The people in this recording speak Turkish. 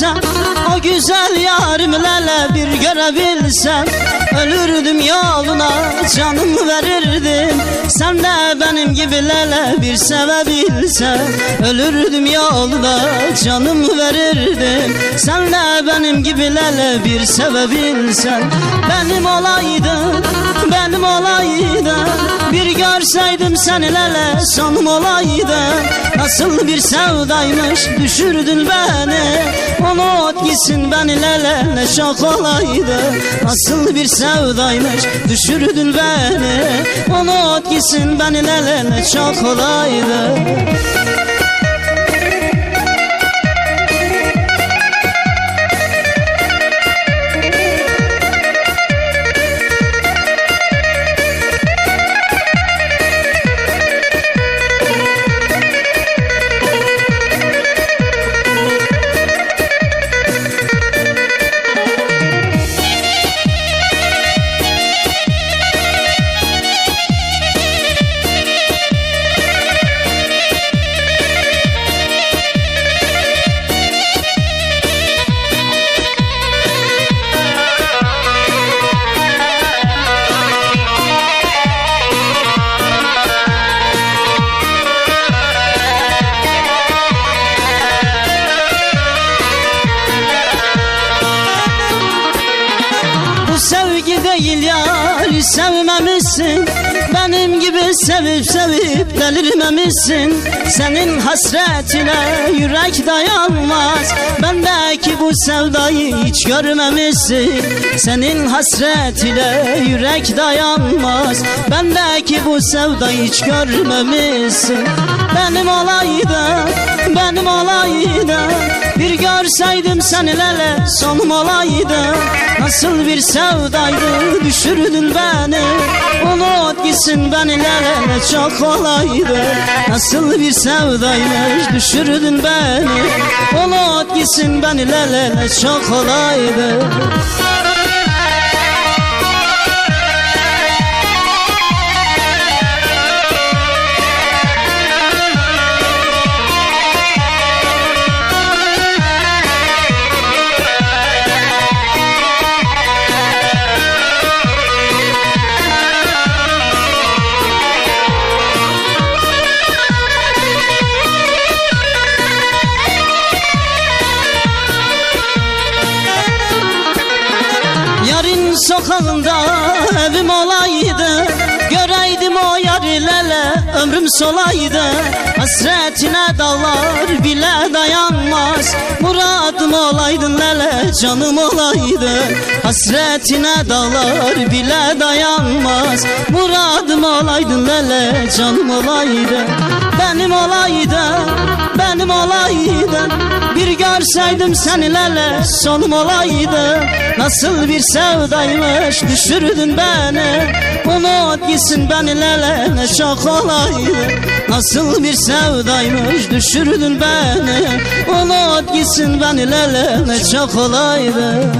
görebilsem O güzel yarım lele bir görebilsem Ölürdüm yoluna canımı verirdim. Sen de benim gibi lele bir sevebilsen Ölürdüm yoluna canımı verirdim. Sen de benim gibi lele bir sevebilsen Benim olaydın benim olaydın Görseydim seninle sonum olaydı. Nasıl bir sevdaymış düşürdün beni. Unut gitsin benimle ne şok olaydı. Nasıl bir sevdaymış düşürdün beni. Unut gitsin benimle ne çok olaydı sevmemişsin. Benim gibi sevip sevip delirmemişsin. Senin hasretine yürek dayanmaz. Bendeki bu sevdayı hiç görmemişsin. Senin hasretine yürek dayanmaz. Bendeki bu sevdayı hiç görmemişsin. Benim olaydı, benim olaydı Görseydim seninle sonum olaydı. Nasıl bir sevdaydı düşürdün beni. Unut gitsin benimle çok kolaydı Nasıl bir sevdaymış düşürdün beni. Unut gitsin benimle çok kolaydı sokağında evim olaydı. Göreydim o yarilerle ömrüm solaydı. Hasretine dağlar bile dayanmaz. Muradım olaydın lele canım olaydı. Hasretine dağlar bile dayanmaz. Muradım olaydın lele canım olaydı. Benim olaydı Bir görseydim seninle sonum olaydı. Nasıl bir sevdaymış düşürdün beni. Unut gitsin benimle ne çok olaydı. Nasıl bir sevdaymış düşürdün beni. Unut gitsin benimle ne çok olaydı